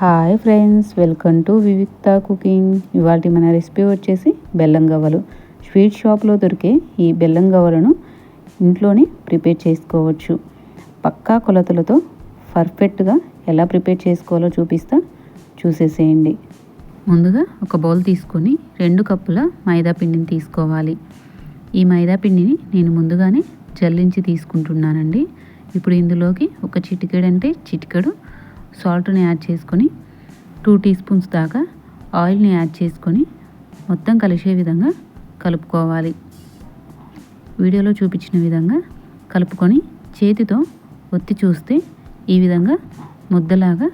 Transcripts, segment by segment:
Hi friends welcome to Vivikta cooking ఇవాళ మన recipe వచ్చేసి బెల్లం గవ్వలు. స్వీట్ షాప్లో దొరికే ఈ బెల్లం గవ్వలను ఇంట్లోనే ప్రిపేర్ చేసుకోవచ్చు. పక్కా కొలతలతో పర్ఫెక్ట్గా ఎలా ప్రిపేర్ చేసుకోవాలో చూపిస్తా. చూసేసేయండి. ముందుగా ఒక బౌల్ తీసుకొని రెండు కప్పుల మైదా పిండిని తీసుకోవాలి. ఈ మైదా పిండిని నేను ముందుగానే జల్లించి తీసుకుంటున్నానండి. ఇప్పుడు ఇందులోకి ఒక చిటికెడు అంటే చిటికెడు సాల్ట్ని యాడ్ చేసుకొని టూ టీ స్పూన్స్ దాకా ఆయిల్ని యాడ్ చేసుకొని మొత్తం కలిసే విధంగా కలుపుకోవాలి. వీడియోలో చూపించిన విధంగా కలుపుకొని చేతితో ఒత్తి చూస్తే ఈ విధంగా ముద్దలాగా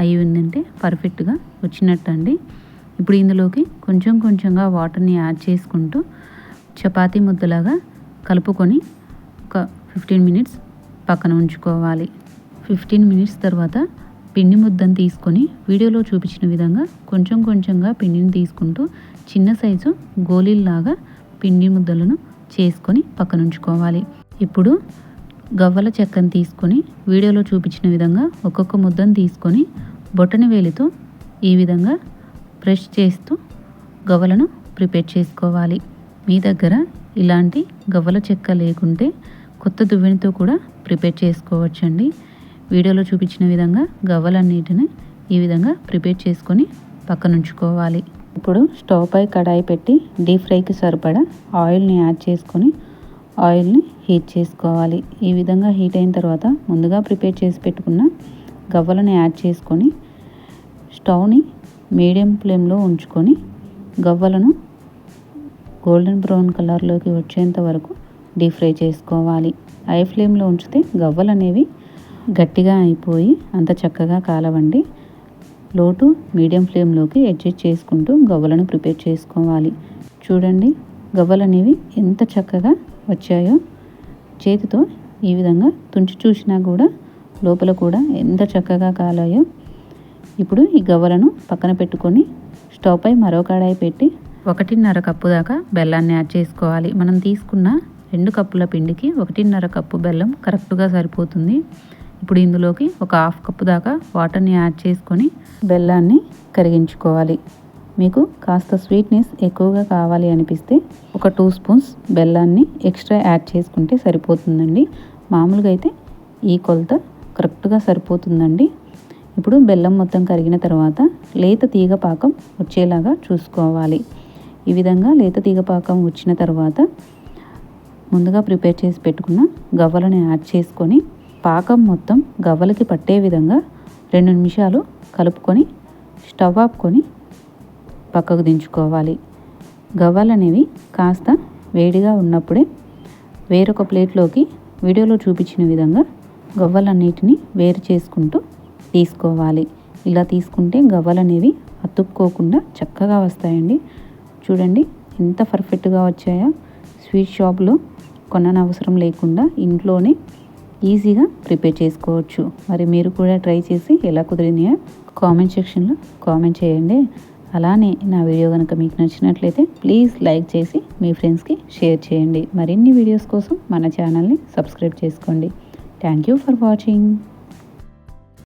అయి ఉందంటే పర్ఫెక్ట్గా వచ్చినట్టు అండి ఇప్పుడు ఇందులోకి కొంచెం కొంచెంగా వాటర్ని యాడ్ చేసుకుంటూ చపాతీ ముద్దలాగా కలుపుకొని ఒక ఫిఫ్టీన్ మినిట్స్ పక్కన ఉంచుకోవాలి. ఫిఫ్టీన్ మినిట్స్ తర్వాత పిండి ముద్దను తీసుకొని వీడియోలో చూపించిన విధంగా కొంచెం కొంచెంగా పిండిని తీసుకుంటూ చిన్న సైజు గోళీల్లాగా పిండి ముద్దలను చేసుకొని పక్కనుంచుకోవాలి. ఇప్పుడు గవ్వల చెక్కను తీసుకొని వీడియోలో చూపించిన విధంగా ఒక్కొక్క ముద్దను తీసుకొని బొటని వేలితో ఈ విధంగా బ్రష్ చేస్తూ గవ్వలను ప్రిపేర్ చేసుకోవాలి. మీ దగ్గర ఇలాంటి గవ్వల చెక్క లేకుంటే కొత్త దువ్వెనితో కూడా ప్రిపేర్ చేసుకోవచ్చండి. వీడియోలో చూపించిన విధంగా గవ్వలన్నిటిని ఈ విధంగా ప్రిపేర్ చేసుకొని పక్కనుంచుకోవాలి. ఇప్పుడు స్టవ్ పై కడాయి పెట్టి డీప్ ఫ్రైకి సరిపడా ఆయిల్ని యాడ్ చేసుకొని ఆయిల్ని హీట్ చేసుకోవాలి. ఈ విధంగా హీట్ అయిన తర్వాత ముందుగా ప్రిపేర్ చేసి పెట్టుకున్న గవ్వలను యాడ్ చేసుకొని స్టవ్ని మీడియం ఫ్లేమ్లో ఉంచుకొని గవ్వలను గోల్డెన్ బ్రౌన్ కలర్లోకి వచ్చేంత వరకు డీప్ ఫ్రై చేసుకోవాలి. హై ఫ్లేమ్లో ఉంచితే గవ్వలు అనేవి గట్టిగా అయిపోయి అంత చక్కగా కాలవండి. లోటు మీడియం ఫ్లేమ్లోకి అడ్జస్ట్ చేసుకుంటూ గవ్వలను ప్రిపేర్ చేసుకోవాలి. చూడండి గవ్వలు అనేవి ఎంత చక్కగా వచ్చాయో. చేతితో ఈ విధంగా తుంచి చూసినా కూడా లోపల కూడా ఎంత చక్కగా కాలాయో. ఇప్పుడు ఈ గవ్వలను పక్కన పెట్టుకొని స్టవ్ పై మరో కడాయి పెట్టి ఒకటిన్నర కప్పు దాకా బెల్లాన్ని యాడ్ చేసుకోవాలి. మనం తీసుకున్న రెండు కప్పుల పిండికి ఒకటిన్నర కప్పు బెల్లం కరెక్ట్గా సరిపోతుంది. ఇప్పుడు ఇందులోకి ఒక హాఫ్ కప్పు దాకా వాటర్ని యాడ్ చేసుకొని బెల్లాన్ని కరిగించుకోవాలి. మీకు కాస్త స్వీట్నెస్ ఎక్కువగా కావాలి అనిపిస్తే ఒక టూ స్పూన్స్ బెల్లాన్ని ఎక్స్ట్రా యాడ్ చేసుకుంటే సరిపోతుందండి. మామూలుగా అయితే ఈ కొలత కరెక్ట్గా సరిపోతుందండి. ఇప్పుడు బెల్లం మొత్తం కరిగిన తర్వాత లేత తీగ పాకం వచ్చేలాగా చూసుకోవాలి. ఈ విధంగా లేత తీగ పాకం వచ్చిన తర్వాత ముందుగా ప్రిపేర్ చేసి పెట్టుకున్న గవ్వలను యాడ్ చేసుకొని పాకం మొత్తం గవ్వలకి పట్టే విధంగా రెండు నిమిషాలు కలుపుకొని స్టవ్ ఆపుకొని పక్కకు దించుకోవాలి. గవ్వలు అనేవి కాస్త వేడిగా ఉన్నప్పుడే వేరొక ప్లేట్లోకి వీడియోలో చూపించిన విధంగా గవ్వలన్నిటిని వేరు చేసుకుంటూ తీసుకోవాలి. ఇలా తీసుకుంటే గవ్వలు అనేవి అతుక్కోకుండా చక్కగా వస్తాయండి. చూడండి ఎంత పర్ఫెక్ట్గా వచ్చాయో. స్వీట్ షాప్లో కొననవసరం లేకుండా ఇంట్లోనే ఈజీగా ప్రిపేర్ చేసుకోవచ్చు. మరి మీరు కూడా ట్రై చేసి ఎలా కుదిరింది కామెంట్ సెక్షన్లో కామెంట్ చేయండి. అలానే నా వీడియో కనుక మీకు నచ్చినట్లయితే ప్లీజ్ లైక్ చేసి మీ ఫ్రెండ్స్కి షేర్ చేయండి. మరిన్ని వీడియోస్ కోసం మన ఛానల్ని సబ్స్క్రైబ్ చేసుకోండి. Thank you for watching.